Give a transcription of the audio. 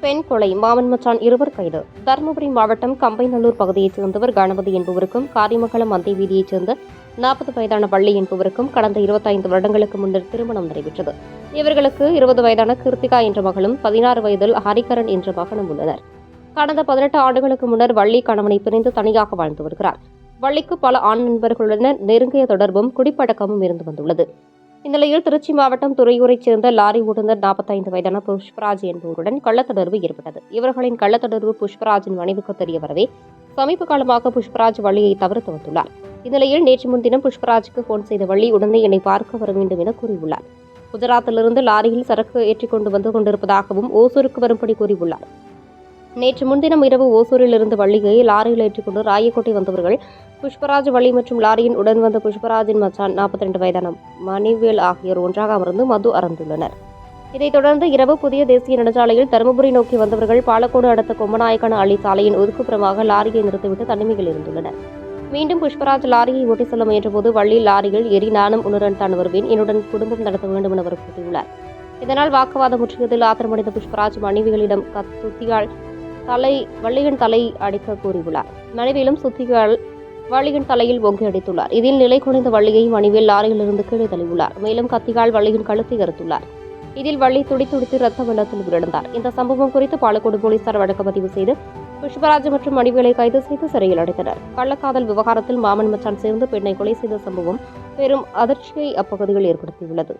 பெண் கொலை மாமன் மச்சான் இருவர் கைது. தருமபுரி மாவட்டம் கம்பைநல்லூர் பகுதியைச் சேர்ந்தவர் கணபதி என்பவருக்கும் காரிமங்கலம் மந்தை வீதியைச் சேர்ந்த நாற்பது வயதான வள்ளி என்பவருக்கும் கடந்த இருபத்தைந்து வருடங்களுக்கு முன்னர் திருமணம் நடைபெற்றது. இவர்களுக்கு இருபது வயதான கிருத்திகா என்ற மகளும் பதினாறு வயதில் ஹரிகரன் என்ற மகனும் உள்ளனர். கடந்த பதினெட்டு ஆண்டுகளுக்கு முன்னர் வள்ளி கணவனை பிரிந்து தனியாக வாழ்ந்து வருகிறார். வள்ளிக்கு பல ஆண் நண்பர்களுடன் நெருங்கிய தொடர்பும் குடிப்பழக்கமும் இருந்து வந்துள்ளது. இந்நிலையில் திருச்சி மாவட்டம் துறையூரைச் சேர்ந்த லாரி ஓட்டுநர் நாற்பத்தைந்து வயதான புஷ்பராஜ் என்பவருடன் கள்ளத்தொடர்பு ஏற்பட்டது. இவர்களின் கள்ளத்தொடர்பு புஷ்பராஜின் மனைவிக்கு தெரிய வரவே சமீப காலமாக புஷ்பராஜ் வள்ளியை தவிர்த்து வந்துள்ளார். இந்நிலையில் நேற்று முன்தினம் புஷ்பராஜுக்கு போன் செய்த வள்ளி உடனே என்னை பார்க்க வர வேண்டும் என கூறியுள்ளார். குஜராத்திலிருந்து லாரியில் சரக்கு ஏற்றிக் வந்து கொண்டிருப்பதாகவும் ஓசூருக்கு வரும்படி கூறியுள்ளார். நேற்று முன்தினம் இரவு ஓசூரில் இருந்து வள்ளியை லாரியில் ஏற்றிக்கொண்டு ராயக்கோட்டை வந்தவர்கள் புஷ்பராஜ் வள்ளி மற்றும் லாரியின் உடன் வந்த புஷ்பராஜின் மச்சான் நாற்பத்தி ரெண்டு வயதான மணிவேல் ஆகியோர் ஒன்றாக அமர்ந்து மது அறந்துள்ளனர். இதைத் தொடர்ந்து இரவு புதிய தேசிய நெடுஞ்சாலையில் தருமபுரி நோக்கி வந்தவர்கள் பாலக்கோடு அடுத்த கொம்பநாயக்கான அள்ளி சாலையின் ஒதுக்குப்புறமாக லாரியை நிறுத்திவிட்டு தனிமையில் இருந்துள்ளனர். மீண்டும் புஷ்பராஜ் லாரியை ஓட்டி செல்ல முயன்றபோது வள்ளி லாரியில் எரி நானும் உன்னுடன் தான் வருவேன். என்னுடன் குடும்பம் நடத்த வேண்டும் என அவர் கூறியுள்ளார். இதனால் வாக்குவாதம் முற்றியதில் ஆத்திரமடைந்த புஷ்பராஜ் மனைவிகளிடம் கத்துத்தியால் தலை வள்ளிகன் தலை அடிக்க கூறியுள்ளார். மனைவியிலும் சுத்திகள் வள்ளியின் தலையில் ஒங்கி அடித்துள்ளார். இதில் நிலை குறைந்த வள்ளியை மனைவியில் லாரியிலிருந்து கீழே தள்ளியுள்ளார். மேலும் கத்திகால் வள்ளியின் கழுத்தை அறுத்துள்ளார். இதில் வள்ளி துடி துடித்து ரத்த வெள்ளத்தில் உயிரிழந்தார். இந்த சம்பவம் குறித்து பாலக்கோடு போலீசார் வழக்கு பதிவு செய்து புஷ்பராஜ் மற்றும் மணிவேலை கைது செய்து சிறையில் அடைத்தனர். கள்ளக்காதல் விவகாரத்தில் மாமன் மச்சான் சேர்ந்து பெண்ணை கொலை செய்த சம்பவம் பெரும் அதிர்ச்சியை அப்பகுதியில் ஏற்படுத்தியுள்ளது.